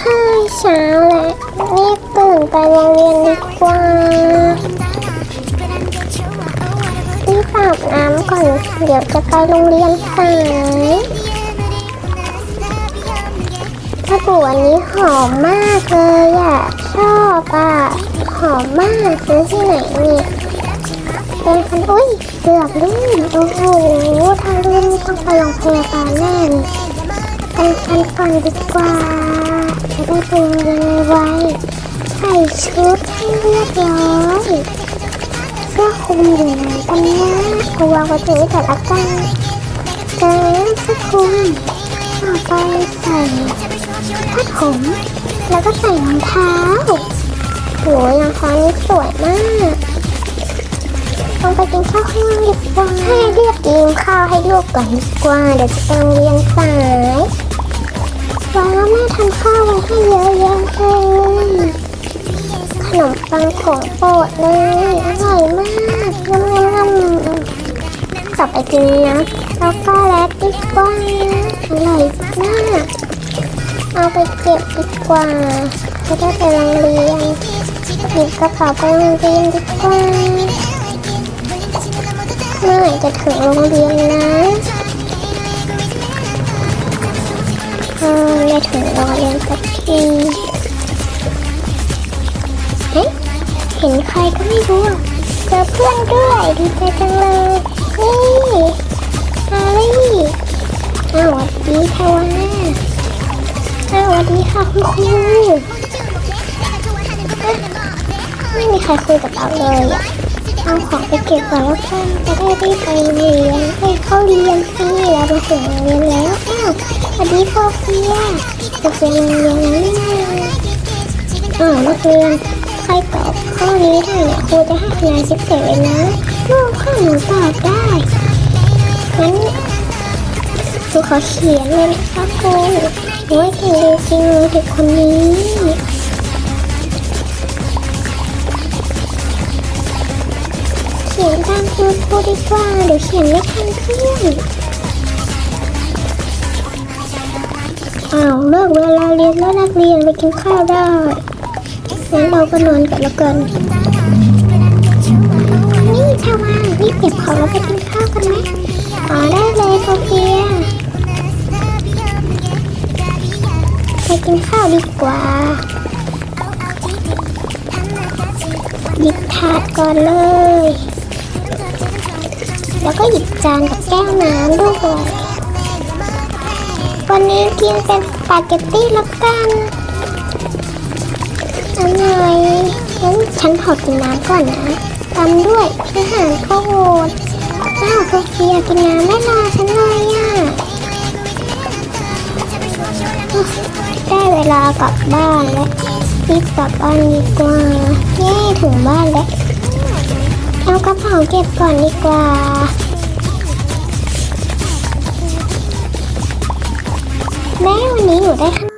เฮ้ยเช้าแล้วรีบตื่นไปโรงเรียนดีกว่ารีบอาบน้ำก่อน เดี๋ยวจะไปโรงเรียนสายถ้าบูอันนี้หอมมากเลยอะ ชอบอะ หอมมากซื้อที่ไหนเนี่ยเป็นคันอุ้ยเกือบลื่นโอ้โหถ้าลื่นต้องไปโรงพยาบาลแน่เลยไปกันก่อนดีกว่า จะได้ไปโรงเรียไวๆใส่ชุดให้เรียบร้อยเสื้อคลุมอยู่ไหนกันเนี่ยกูวางว้ตรงนี้แต่ละกันเจอเสื้อคลุมต่อไปใส่ผ้าถุงแล้วก็ใส่รองเท้าโหรองเท้านี่สวยมากลงไปกินข้าวข้างล่างดีกว่าให้เรียกกินข้าวให้ลูกก่อนดีกว่าเดี๋ยวจะไปโรงเรียนสาย ว้าแม่ทำข้าวไว้ให้เยอะแยะเลยขนมปังของโปรดเลยอร่อยมากงำงำจับไปกินนะแล้วก็แลกดีกว่าอร่อยมากเอาไปเก็บดีกว่าจะได้ไปโรงเรียนหยิบกระเป๋าไปโรงเรียนดีกว่าเมื่อไหร่จะถึงโรงเรียนนะ ถึงโรงเรียนสักทีเฮ้ยเห็นใครก็ไม่รู้เจอเพื่อนด้วยดีใจจังเลยนี่ฮารี่อ้าวสวัสดีค่ะวาอ้าวสวัสดีค่ะคุณครูไม่มีใครคุยกับเราเลยอะเอาของไปเก็บก่อนแล้วกันจะได้รีบไปเรียนไป เข้าเรียนสิเราไปถึงโรงเรียนแล้วอ้าวสวัสดีโซเฟียโซเฟียโรงเรียนแล้วนี่นาอ้าวนักเรียนใครตอบข้อนี้ได้เนี่ยครูจะให้คะแนนพิบเศษเลยนะลูกข้อหนูตอบได้งั้นครูขอเขียนเลยนะคะครูโอ้ยเก่งจริงๆเลยเด็กคนนี้ ขียนตามคุณครูดีกว่าเดี๋ยวเขียนไม่ทันเพื่อนอ้าวเลิกเวลาเรียนแล้วนักเรียนไปกินข้าวได้งั้นเราก็นอนกันแล้วกันนี่ชาวานี่เก็บของแล้วไปกินข้าวกันไหมอ๋อได้เลยโซเฟียไปกินข้าวดีกว่าหยิบถาดก่อนเลย แล้วก็หยิบจานกับแก้วน้ำด้วยวันนี้กินเป็นสปาเกตตี้แล้วกันอร่อยงั้นฉันขอกินน้ำก่อนนะตามด้วยอาหารข้าวโพดอ้าวโซเฟียกินน้ำไม่รอฉันเลยอะ ได้เวลากลับบ้านแล้วรีบกลับบ้านดีกว่าเย้ถึงบ้านแล้ว เอากระเป๋าเก็บก่อนดีกว่า แม่วันนี้หนูได้ขน